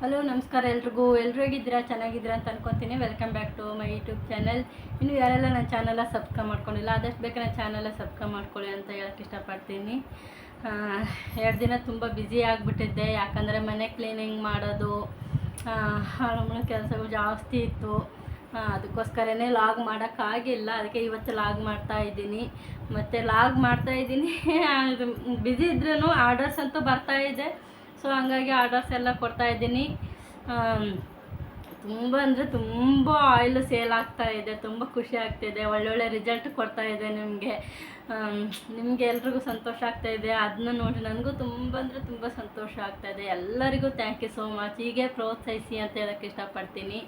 Hello, ನಮಸ್ಕಾರ ಎಲ್ರಿಗೂ. ಎಲ್ಲರೂ ಹೇಗಿದ್ದೀರಾ? ಚೆನ್ನಾಗಿದ್ದೀರಾ ಅಂತ ಅನ್ಕೊತೀನಿ. Welcome back to my YouTube channel ಇನ್ನು ಯಾರೆಲ್ಲ ನನ್ನ ಚಾನಲ ಸಬ್ಸ್ಕ್ರೈಬ್ ಮಾಡ್ಕೊಂಡಿಲ್ಲ, ಆದಷ್ಟು ಬೇಗ ನನ್ನ ಚಾನಲ ಸಬ್ಸ್ಕ್ರೈಬ್ ಮಾಡ್ಕೊಳ್ಳಿ ಅಂತ ಹೇಳಕ್ಕೆ ಇಷ್ಟಪಡ್ತೀನಿ. ಎರಡು ದಿನ ತುಂಬ ಬ್ಯುಸಿ ಆಗಿಬಿಟ್ಟಿದ್ದೆ. ಯಾಕಂದರೆ ಮನೆ ಕ್ಲೀನಿಂಗ್ ಮಾಡೋದು ಹಾಳು ಕೆಲಸಗಳು ಜಾಸ್ತಿ ಇತ್ತು. ಅದಕ್ಕೋಸ್ಕರನೇ ಲಾಗ್ ಮಾಡೋಕ್ಕಾಗಿಲ್ಲ ಅದಕ್ಕೆ ಇವತ್ತು ಲಾಗ್ ಮಾಡ್ತಾ ಇದ್ದೀನಿ. ಮತ್ತು ಲಾಗ್ ಮಾಡ್ತಾ ಇದ್ದೀನಿ. ಬ್ಯುಸಿ ಇದ್ರೂ ಆರ್ಡರ್ಸ್ ಅಂತೂ ಬರ್ತಾ ಇದೆ. ಸೊ ಹಂಗಾಗಿ ಆರ್ಡರ್ಸ್ ಎಲ್ಲ ಕೊಡ್ತಾ ಇದ್ದೀನಿ. ತುಂಬ ಅಂದರೆ ತುಂಬ ಆಯಿಲ್ ಸೇಲ್ ಆಗ್ತಾ ಇದೆ. ತುಂಬ ಖುಷಿ ಆಗ್ತಿದೆ. ಒಳ್ಳೊಳ್ಳೆ ರಿಸಲ್ಟ್ ಕೊಡ್ತಾ ಇದೆ ನಿಮಗೆ. ನಿಮಗೆ ಎಲ್ರಿಗೂ ಸಂತೋಷ ಆಗ್ತಾ ಇದೆ. ಅದನ್ನ ನೋಡಿ ನನಗೂ ತುಂಬ ಅಂದರೆ ತುಂಬ ಸಂತೋಷ ಆಗ್ತಾ ಇದೆ. ಎಲ್ಲರಿಗೂ ಥ್ಯಾಂಕ್ ಯು ಸೋ ಮಚ್ ಹೀಗೆ ಪ್ರೋತ್ಸಾಹಿಸಿ ಅಂತ ಹೇಳೋಕ್ಕೆ ಇಷ್ಟಪಡ್ತೀನಿ.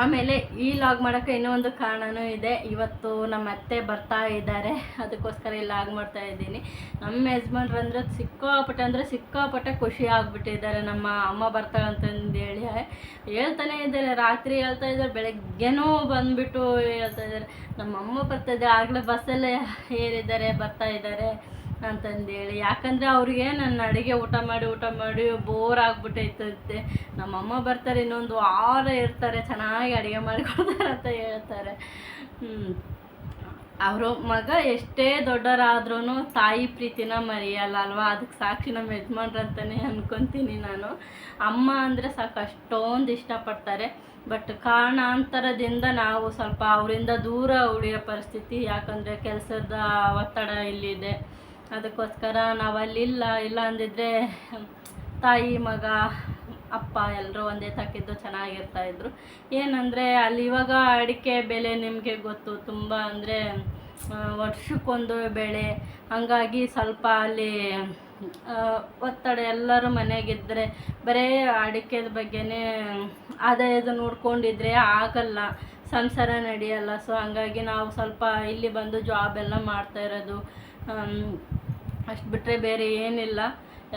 ಆಮೇಲೆ ಈ ಲಾಗ್ ಮಾಡೋಕ್ಕೆ ಇನ್ನೊಂದು ಕಾರಣವೂ ಇದೆ. ಇವತ್ತು ನಮ್ಮ ಅತ್ತೆ ಬರ್ತಾ ಇದ್ದಾರೆ. ಅದಕ್ಕೋಸ್ಕರ ಈ ಲಾಗ್ ಮಾಡ್ತಾ ಇದ್ದೀನಿ. ನಮ್ಮ ಯಜಮಾನ್ರು ಅಂದರೆ ಸಿಕ್ಕಾಪಟ್ಟೆ ಅಂದರೆ ಸಿಕ್ಕಾಪಟ್ಟೆ ಖುಷಿ ಆಗಿಬಿಟ್ಟಿದ್ದಾರೆ. ನಮ್ಮ ಅಮ್ಮ ಬರ್ತಾಳೆ ಅಂತಂದು ಹೇಳಿ ಹೇಳ್ತಾನೆ ಇದ್ದಾರೆ. ರಾತ್ರಿ ಹೇಳ್ತಾ ಇದ್ದಾರೆ. ಬೆಳಗ್ಗೆನೂ ಬಂದುಬಿಟ್ಟು ಹೇಳ್ತಾ ಇದ್ದಾರೆ. ನಮ್ಮ ಅಮ್ಮ ಬರ್ತಾ ಇದ್ದಾರೆ. ಆಗಲೇ ಬಸ್ಸಲ್ಲೇ ಏರಿದ್ದಾರೆ, ಬರ್ತಾ ಇದ್ದಾರೆ. ಅಂತಂದೇಳಿ. ಯಾಕಂದರೆ ಅವ್ರಿಗೆ ನನ್ನ ಅಡುಗೆ ಊಟ ಮಾಡಿ ಊಟ ಮಾಡಿ ಬೋರ್ ಆಗ್ಬಿಟ್ಟೈತಂತೆ. ನಮ್ಮಮ್ಮ ಬರ್ತಾರೆ, ಇನ್ನೊಂದು ವಾರ ಇರ್ತಾರೆ, ಚೆನ್ನಾಗಿ ಅಡುಗೆ ಮಾಡಿಕೊಡ್ತಾರೆ ಅಂತ ಹೇಳ್ತಾರೆ. ಅವರು ಮಗ ಎಷ್ಟೇ ದೊಡ್ಡರಾದ್ರೂ ತಾಯಿ ಪ್ರೀತಿನ ಮರೆಯಲ್ಲ ಅಲ್ವಾ ಅದಕ್ಕೆ ಸಾಕ್ಷಿ ನಮ್ಮ ಯಜಮಾನ್ರು ಅಂತಲೇ ಅಂದ್ಕೊತೀನಿ ನಾನು. ಅಮ್ಮ ಅಂದರೆ ಸಾಕು, ಅಷ್ಟೊಂದು ಇಷ್ಟಪಡ್ತಾರೆ. ಬಟ್ ಕಾರಣಾಂತರದಿಂದ ನಾವು ಸ್ವಲ್ಪ ಅವರಿಂದ ದೂರ ಉಳಿಯೋ ಪರಿಸ್ಥಿತಿ, ಯಾಕಂದರೆ ಕೆಲಸದ ಒತ್ತಡ ಇಲ್ಲಿದೆ. ಅದಕ್ಕೋಸ್ಕರ ನಾವು ಅಲ್ಲಿ ಇಲ್ಲ ಅಂದಿದ್ರೆ ತಾಯಿ, ಮಗ, ಅಪ್ಪ ಎಲ್ಲರೂ ಒಂದೇ ತಕ್ಕಿದ್ದು ಚೆನ್ನಾಗಿರ್ತಾ ಇದ್ರು. ಏನಂದರೆ ಅಲ್ಲಿ ಇವಾಗ ಅಡಿಕೆ ಬೆಲೆ ನಿಮಗೆ ಗೊತ್ತು, ತುಂಬ ಅಂದರೆ ವರ್ಷಕ್ಕೊಂದು ಬೆಳೆ. ಹಂಗಾಗಿ ಸ್ವಲ್ಪ ಅಲ್ಲಿ ಒತ್ತಡ ಎಲ್ಲರೂ ಮನೆಗಿದ್ದರೆ ಬರೀ ಅಡಿಕೆದ ಬಗ್ಗೆನೇ ಆದಾಯದ ನೋಡ್ಕೊಂಡಿದ್ರೆ ಆಗಲ್ಲ. ಸಂಸಾರ ನಡೆಯಲ್ಲ. ಸೊ ಹಂಗಾಗಿ ನಾವು ಸ್ವಲ್ಪ ಇಲ್ಲಿ ಬಂದು ಜಾಬ್ ಎಲ್ಲ ಮಾಡ್ತಾ ಇರೋದು. ಅಷ್ಟು ಬಿಟ್ಟರೆ ಬೇರೆ ಏನಿಲ್ಲ.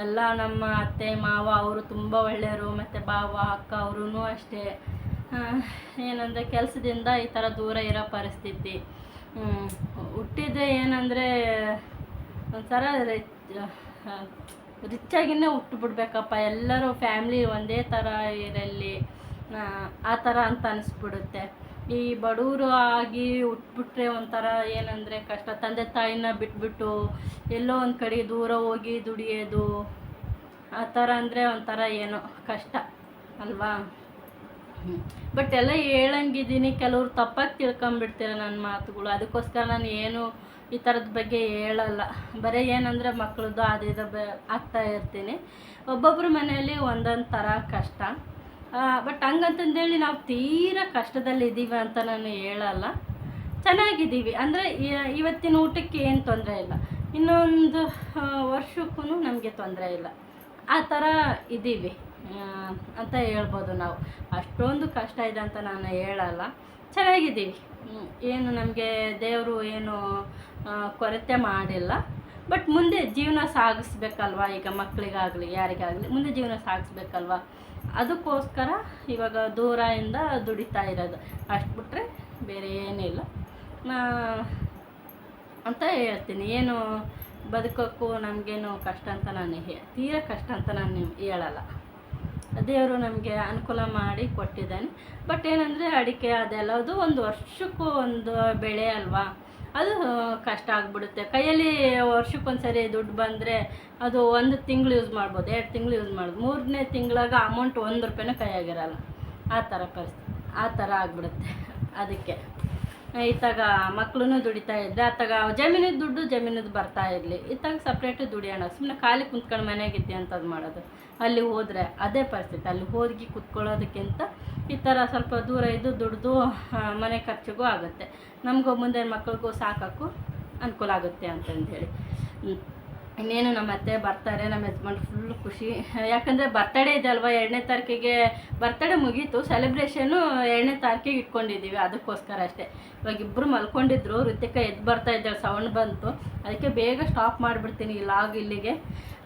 ಎಲ್ಲ ನಮ್ಮ ಅತ್ತೆ, ಮಾವ ಅವರು ತುಂಬ ಒಳ್ಳೆಯವರು, ಮತ್ತು ಬಾವ, ಅಕ್ಕ ಅವರೂ ಅಷ್ಟೇ. ಏನಂದರೆ ಕೆಲಸದಿಂದ ಈ ಥರ ದೂರ ಇರೋ ಪರಿಸ್ಥಿತಿ. ಹುಟ್ಟಿದ್ದೆ ಏನಂದರೆ ಒಂಥರ ರಿಚ್ಚಾಗಿನೇ ಹುಟ್ಟುಬಿಡ್ಬೇಕಪ್ಪ ಎಲ್ಲರೂ ಫ್ಯಾಮ್ಲಿ ಒಂದೇ ಥರ ಇರಲಿ. ಆ ಥರ ಅಂತ ಅನಿಸ್ಬಿಡುತ್ತೆ. ಈ ಬಡವರು ಆಗಿ ಹುಟ್ಬಿಟ್ರೆ ಒಂಥರ ಏನಂದರೆ ಕಷ್ಟ. ತಂದೆ ತಾಯಿನ ಬಿಟ್ಬಿಟ್ಟು ಎಲ್ಲೋ ಒಂದು ಕಡೆ ದೂರ ಹೋಗಿ ದುಡಿಯೋದು, ಆ ಥರ ಅಂದರೆ ಒಂಥರ ಏನೋ ಕಷ್ಟ, ಅಲ್ವಾ? ಬಟ್ ಎಲ್ಲ ಹೇಳಂಗಿದ್ದೀನಿ. ಕೆಲವ್ರು ತಪ್ಪಾಗಿ ತಿಳ್ಕೊಂಬಿಡ್ತೀರ ನನ್ನ ಮಾತುಗಳು. ಅದಕ್ಕೋಸ್ಕರ ನಾನು ಏನು ಈ ಥರದ ಬಗ್ಗೆ ಹೇಳಲ್ಲ. ಬರೀ ಏನಂದರೆ ಮಕ್ಕಳದ್ದು ಅದು ಇದು ಬ ಆಗ್ತಾ ಇರ್ತೀನಿ. ಒಬ್ಬೊಬ್ಬರ ಮನೆಯಲ್ಲಿ ಒಂದೊಂದು ಥರ ಕಷ್ಟ. ಬಟ್ ಹಂಗಂತಂದೇಳಿ ನಾವು ತೀರಾ ಕಷ್ಟದಲ್ಲಿದ್ದೀವಿ ಅಂತ ನಾನು ಹೇಳಲ್ಲ. ಚೆನ್ನಾಗಿದ್ದೀವಿ. ಅಂದರೆ ಇವತ್ತಿನ ಊಟಕ್ಕೆ ಏನು ತೊಂದರೆ ಇಲ್ಲ. ಇನ್ನೊಂದು ವರ್ಷಕ್ಕೂ ನಮಗೆ ತೊಂದರೆ ಇಲ್ಲ. ಆ ಥರ ಇದ್ದೀವಿ. ಅಂತ ಹೇಳ್ಬೋದು ನಾವು. ಅಷ್ಟೊಂದು ಕಷ್ಟ ಇದೆ ಅಂತ ನಾನು ಹೇಳಲ್ಲ. ಚೆನ್ನಾಗಿದ್ದೀವಿ. ಏನು ನಮಗೆ ದೇವರು ಏನು ಕೊರತೆ ಮಾಡಿಲ್ಲ. ಬಟ್ ಮುಂದೆ ಜೀವನ ಸಾಗಿಸ್ಬೇಕಲ್ವ? ಈಗ ಮಕ್ಕಳಿಗಾಗಲಿ ಯಾರಿಗಾಗಲಿ, ಮುಂದೆ ಜೀವನ ಸಾಗಿಸ್ಬೇಕಲ್ವಾ? ಅದಕ್ಕೋಸ್ಕರ ಇವಾಗ ದೂರದಿಂದ ದುಡಿತಾ ಇರೋದು. ಅಷ್ಟು ಬಿಟ್ಟರೆ ಬೇರೆ ಏನಿಲ್ಲ. ಅಂತ ಹೇಳ್ತೀನಿ. ಏನು ಬದುಕೋಕ್ಕೂ ನಮಗೇನು ಕಷ್ಟ ಅಂತ ನಾನು ಹೇ, ತೀರಾ ಕಷ್ಟ ಅಂತ ನಾನು ಹೇಳಲ್ಲ. ದೇವರು ನಮಗೆ ಅನುಕೂಲ ಮಾಡಿ ಕೊಟ್ಟಿದ್ದಾನೆ. ಬಟ್ ಏನಂದರೆ ಅಡಿಕೆ ಅದೆಲ್ಲದು ಒಂದು ವರ್ಷಕ್ಕೂ ಒಂದು ಬೆಳೆ ಅಲ್ವಾ? ಅದು ಕಷ್ಟ ಆಗಿಬಿಡುತ್ತೆ. ಕೈಯಲ್ಲಿ ವರ್ಷಕ್ಕೊಂದ್ಸರಿ ದುಡ್ಡು ಬಂದರೆ ಅದು ಒಂದು ತಿಂಗಳು ಯೂಸ್ ಮಾಡ್ಬೋದು, ಎರಡು ತಿಂಗಳು ಯೂಸ್ ಮಾಡ್ಬೋದು. ಮೂರನೇ ತಿಂಗಳಾಗ ಅಮೌಂಟ್ ಒಂದು ರೂಪಾಯಿನೂ ಕೈಯಾಗಿರಲ್ಲ. ಆ ಥರ ಪರಿಸ್ಥಿತಿ ಆ ಥರ ಆಗಿಬಿಡುತ್ತೆ. ಅದಕ್ಕೆ. ಇತ್ತಾಗ ಮಕ್ಕಳೂ ದುಡಿತಾ ಇದ್ದೆ. ಅತ್ತಾಗ ಜಮೀನಿದ ದುಡ್ಡು ಜಮೀನಿದು ಬರ್ತಾ ಇರಲಿ. ಇತ್ತಾಗ ಸಪ್ರೇಟು ದುಡಿಯೋಣ. ಸುಮ್ಮನೆ ಖಾಲಿ ಕುಂತ್ಕೊಂಡು ಮನೆಗಿದ್ದೆ ಅಂತದ್ದು ಮಾಡೋದು. ಅಲ್ಲಿ ಹೋದರೆ ಅದೇ ಪರಿಸ್ಥಿತಿ. ಅಲ್ಲಿ ಹೋಗಿ ಕುತ್ಕೊಳ್ಳೋದಕ್ಕಿಂತ ಈ ಥರ ಸ್ವಲ್ಪ ದೂರ ಇದ್ದು ದುಡ್ದು ಮನೆ ಖರ್ಚಿಗೂ ಆಗುತ್ತೆ. ನಮಗೂ ಮುಂದೆ ಮಕ್ಳಿಗೂ ಸಾಕಕ್ಕೂ ಅನುಕೂಲ ಆಗುತ್ತೆ ಅಂತಂದೇಳಿ ಹ್ಮ್. ಇನ್ನೇನು ನಮ್ಮ ಅತ್ತೆ ಬರ್ತಾರೆ, ನಮ್ಮ ಯಜಮಾನ್ ಫುಲ್ ಖುಷಿ. ಯಾಕಂದರೆ ಬರ್ತಡೇ ಇದೆ ಅಲ್ವಾ, ಎರಡನೇ ತಾರೀಕಿಗೆ? ಬರ್ತಡೇ ಮುಗೀತು ಸೆಲೆಬ್ರೇಷನು ಎರಡನೇ ತಾರೀಕಿಗೆ ಇಟ್ಕೊಂಡಿದ್ದೀವಿ, ಅದಕ್ಕೋಸ್ಕರ ಅಷ್ಟೇ. ಇವಾಗ ಇಬ್ಬರು ಮಲ್ಕೊಂಡಿದ್ರು ಋತಿಕ ಎದ್ದು ಬರ್ತಾ ಇದ್ದಾಳೆ ಸೌಂಡ್ ಬಂತು. ಅದಕ್ಕೆ ಬೇಗ ಸ್ಟಾಪ್ ಮಾಡಿಬಿಡ್ತೀನಿ, ಈ ಲಾಗ್ ಇಲ್ಲಿಗೆ.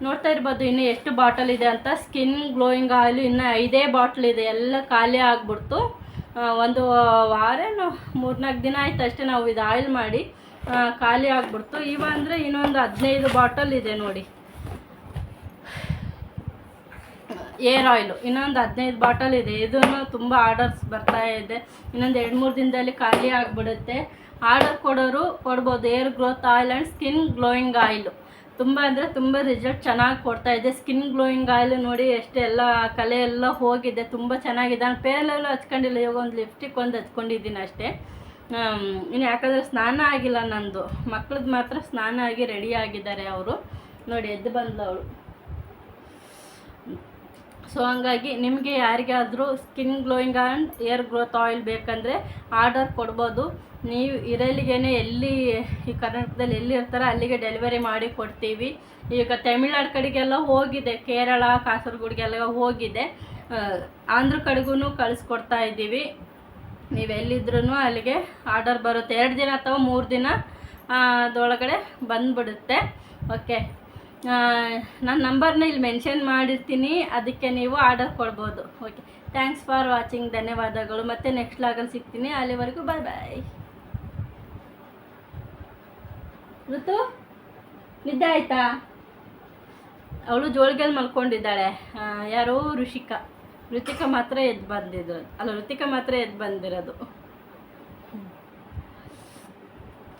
ನೋಡ್ತಾ ಇರ್ಬೋದು ಇನ್ನೂ ಎಷ್ಟು ಬಾಟಲ್ ಇದೆ ಅಂತ. ಸ್ಕಿನ್ ಗ್ಲೋಯಿಂಗ್ ಆಯಿಲ್ ಇನ್ನೂ ಐದೇ ಬಾಟ್ಲ್ ಇದೆ, ಎಲ್ಲ ಖಾಲಿ ಆಗಿಬಿಡ್ತು. ಒಂದು ವಾರೇನು, ಮೂರ್ನಾಲ್ಕು ದಿನ ಆಯಿತು ಅಷ್ಟೇ ನಾವು ಇದು ಆಯಿಲ್ ಮಾಡಿ. ಖಾಲಿ ಆಗಿಬಿಡ್ತು. ಇವ ಅಂದರೆ ಇನ್ನೊಂದು ಹದಿನೈದು ಬಾಟಲ್ ಇದೆ ನೋಡಿ. Hair oil. ಇನ್ನೊಂದು ಹದಿನೈದು ಬಾಟಲ್ ಇದೆ. ಇದನ್ನು ತುಂಬ ಆರ್ಡರ್ಸ್ ಬರ್ತಾ ಇದೆ. ಇನ್ನೊಂದು ಎರಡು ಮೂರು ದಿನದಲ್ಲಿ ಖಾಲಿ ಆಗಿಬಿಡುತ್ತೆ. ಆರ್ಡರ್ ಕೊಡೋರು ಕೊಡ್ಬೋದು. Hair growth oil and skin glowing oil. ತುಂಬ ಅಂದರೆ ತುಂಬ ರಿಸಲ್ಟ್ ಚೆನ್ನಾಗಿ ಕೊಡ್ತಾ ಇದೆ. ಸ್ಕಿನ್ ಗ್ಲೋಯಿಂಗ್ ಆಯಿಲ್ ನೋಡಿ ಎಷ್ಟೆಲ್ಲ ಕಲೆ ಎಲ್ಲ ಹೋಗಿದೆ. ತುಂಬ ಚೆನ್ನಾಗಿದೆ. ನಾನು ಪೇರಲೆಲ್ಲ ಹಚ್ಕೊಂಡಿಲ್ಲ. ಇವಾಗ ಒಂದು ಲಿಪ್ಸ್ಟಿಕ್ ಒಂದು ಹಚ್ಕೊಂಡಿದ್ದೀನಿ ಅಷ್ಟೇ. ಇನ್ನು ಯಾಕಂದರೆ ಸ್ನಾನ ಆಗಿಲ್ಲ ನಂದು. ಮಕ್ಳದ್ದು ಮಾತ್ರ ಸ್ನಾನ ಆಗಿ ರೆಡಿ ಆಗಿದ್ದಾರೆ ಅವರು. ನೋಡಿ, ಎದ್ದು ಬಂದ್ಲು ಅವಳು ಸೊ ಹಂಗಾಗಿ ನಿಮಗೆ ಯಾರಿಗಾದರೂ skin glowing and hair growth oil ಬೇಕಂದರೆ ಆರ್ಡರ್ ಕೊಡ್ಬೋದು. ನೀವು ಇರಲಿಗೇನೆ ಎಲ್ಲಿ, ಈ ಕರ್ನಾಟಕದಲ್ಲಿ ಎಲ್ಲಿ ಇರ್ತಾರೋ ಅಲ್ಲಿಗೆ ಡೆಲಿವರಿ ಮಾಡಿ ಕೊಡ್ತೀವಿ. ಈಗ ತಮಿಳ್ನಾಡು ಕಡೆಗೆಲ್ಲ ಹೋಗಿದೆ, ಕೇರಳ, ಕಾಸರಗೋಡಿಗೆಲ್ಲ ಹೋಗಿದೆ. ಆಂಧ್ರ ಕಡೆಗೂ ಕಳಿಸ್ಕೊಡ್ತಾ ಇದ್ದೀವಿ. ನೀವು ಎಲ್ಲಿದ್ರೂ ಅಲ್ಲಿಗೆ ಆರ್ಡರ್ ಬರುತ್ತೆ. ಎರಡು ದಿನ ಅಥವಾ ಮೂರು ದಿನ ಅದೊಳಗಡೆ ಬಂದುಬಿಡುತ್ತೆ. ಓಕೆ ನನ್ನ ನಂಬರ್ನ ಇಲ್ಲಿ ಮೆನ್ಷನ್ ಮಾಡಿರ್ತೀನಿ. ಅದಕ್ಕೆ ನೀವು ಆರ್ಡರ್ ಕೊಡ್ಬೋದು. ಓಕೆ ಥ್ಯಾಂಕ್ಸ್ ಫಾರ್ ವಾಚಿಂಗ್ ಧನ್ಯವಾದಗಳು. ಮತ್ತು ನೆಕ್ಸ್ಟ್ ಲಾಗಲ್ಲಿ ಸಿಗ್ತೀನಿ. ಅಲ್ಲಿವರೆಗೂ ಬಾಯ್ ಬಾಯ್ ಋತು, ನಿದ್ದೆ ಆಯಿತಾ? ಅವಳು ಜೋಳಿಗೆಲ್ಲಿ ಮಲ್ಕೊಂಡಿದ್ದಾಳೆ. ಯಾರು ಋಷಿಕಾ. ಋತಿಕಾ ಮಾತ್ರ ಎದ್ದು ಬಂದಿದ್ರು ಅಲ್ಲ ಋತಿಕಾ ಮಾತ್ರ ಎದ್ದು ಬಂದಿರೋದು.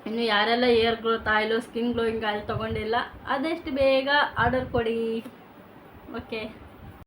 ಇನ್ನು ಯಾರೆಲ್ಲ hair growth oil skin glowing oil ತೊಗೊಂಡಿಲ್ಲ ಆದಷ್ಟು ಬೇಗ ಆರ್ಡರ್ ಕೊಡಿ. ಓಕೆ